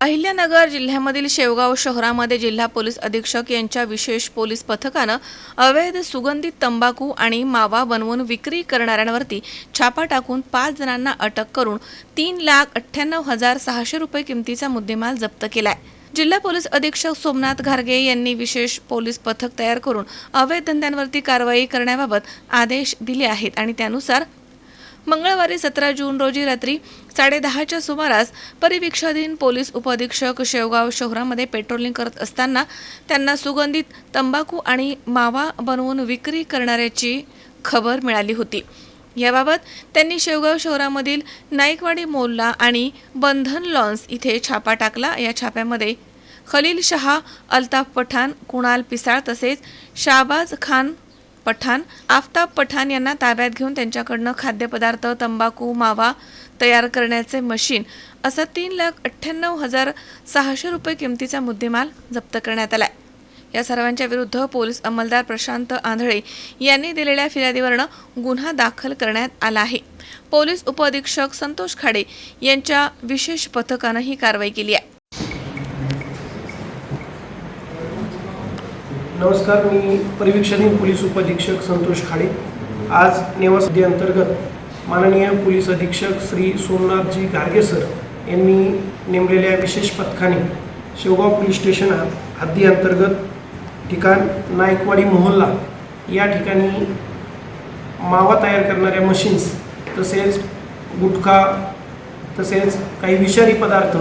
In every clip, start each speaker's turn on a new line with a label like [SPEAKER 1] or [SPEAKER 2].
[SPEAKER 1] अहिल्यानगर जिल्ह्यामधील शेवगाव शहरामध्ये जिल्हा पोलीस अधीक्षक यांच्या विशेष पोलीस पथकानं अवैध सुगंधित तंबाखू आणि मावा बनवून विक्री करणाऱ्यांवरती छापा टाकून पाच जणांना अटक करून तीन लाख अठ्ठ्याण्णव हजार सहाशे रुपये किमतीचा मुद्देमाल जप्त केलाय. जिल्हा पोलीस अधीक्षक सोमनाथ घारगे यांनी विशेष पोलीस पथक तयार करून अवैध धंद्यांवरती कारवाई करण्याबाबत आदेश दिले आहेत आणि त्यानुसार मंगळवारी सतरा जून रोजी रात्री साडेदहाच्या सुमारास परिवीक्षाधीन पोलीस उपअधीक्षक शेवगाव शहरामध्ये पेट्रोलिंग करत असताना त्यांना सुगंधित तंबाखू आणि मावा बनवून विक्री करणाऱ्याची खबर मिळाली होती. याबाबत त्यांनी शेवगाव शहरामधील नाईकवाडी मोल्ला आणि बंधन लॉन्स इथे छापा टाकला. या छाप्यामध्ये खलील शहा अल्ताफ पठाण कुणाल पिसाळ तसेच शाबाज खान पठाण आफताब पठाण यांना ताब्यात घेऊन त्यांच्याकडनं खाद्यपदार्थ तंबाखू मावा तयार करण्याचे मशीन असं तीन लाख अठ्ठ्याण्णव हजार सहाशे रुपये किमतीचा मुद्देमाल जप्त करण्यात आला या सर्वांच्या विरुद्ध पोलीस अंमलदार प्रशांत आंधळे यांनी दिलेल्या फिर्यादीवरनं गुन्हा दाखल करण्यात आला आहे. पोलीस उपअधीक्षक संतोष खाडे यांच्या विशेष पथकानं ही कारवाई केली आहे.
[SPEAKER 2] नमस्कार मी परिवीक्षणीय पोलीस उपाधीक्षक संतोष खाडे. आज नेवासदी अंतर्गत माननीय पोलीस अधीक्षक श्री सोमनाथजी गार्गे सर यांनी नेमलेल्या विशेष पथकाने शेवगाव पोलीस स्टेशन हद्दी अंतर्गत ठिकाण नायकवाडी मोहल्ला या ठिकाणी मावा तयार करणाऱ्या मशीन्स तसेच गुटखा तसेच काही विषारी पदार्थ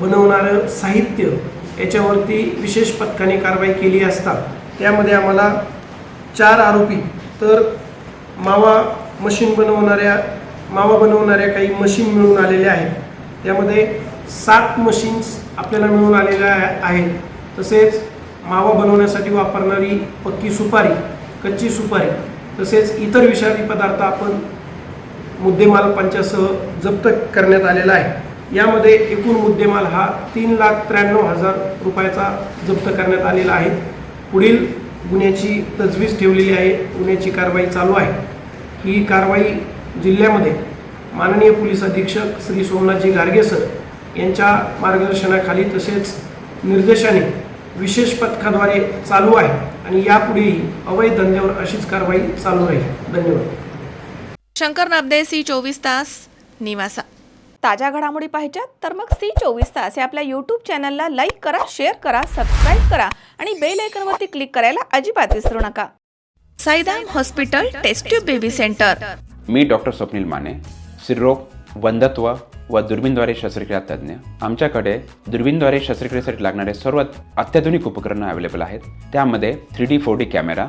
[SPEAKER 2] बनवणारं साहित्य याच्यावरती विशेष पथकाने कारवाई केली असता त्यामध्ये आम्हाला चार आरोपी तर मावा मशीन बनवणाऱ्या मावा बनवणाऱ्या काही मशीन मिळून आलेल्या आहेत. त्यामध्ये सात मशीन्स आपल्याला मिळून आलेल्या आहेत. तसेच मावा बनवण्यासाठी वापरणारी पक्की सुपारी कच्ची सुपारी तसेच इतर विषारी पदार्थ आपण मुद्देमाल पंचासह जप्त करण्यात आलेला आहे. यामध्ये एकूण मुद्देमाल हा तीन लाख त्र्याण्णव हजार रुपयाचा जप्त करण्यात आलेला आहे. पुढील गुन्ह्याची तजवीज ठेवलेली आहे. गुन्ह्याची कारवाई चालू आहे. ही कारवाई जिल्ह्यामध्ये माननीय पोलीस अधीक्षक श्री सोमनाथजी गार्गे सर यांच्या मार्गदर्शनाखाली तसेच निर्देशाने विशेष पथकाद्वारे चालू आहे आणि यापुढेही अवैध धंद्यावर अशीच कारवाई चालू राहील. धन्यवाद.
[SPEAKER 1] शंकर नाबदे सी चोवीस तास निवासा. ताज्या घडामोडी पाहिजेत तर मग सी चोवीस तास या आपल्या यूट्यूब चॅनलला लाईक करा शेअर करा सबस्क्राईब करा आणि बेल आयकॉनवरती क्लिक करायला अजिबात विसरू नका. Saidam hospital test tube baby centre
[SPEAKER 3] मी डॉक्टर स्वप्नील माने स्त्रीरोग वंधत्व व दुर्बीनद्वारे शस्त्रक्रिया तज्ज्ञ. आमच्याकडे दुर्बीनद्वारे शस्त्रक्रियेसाठी लागणारे सर्व अत्याधुनिक उपकरणं अवेलेबल आहेत. त्यामध्ये three D four D camera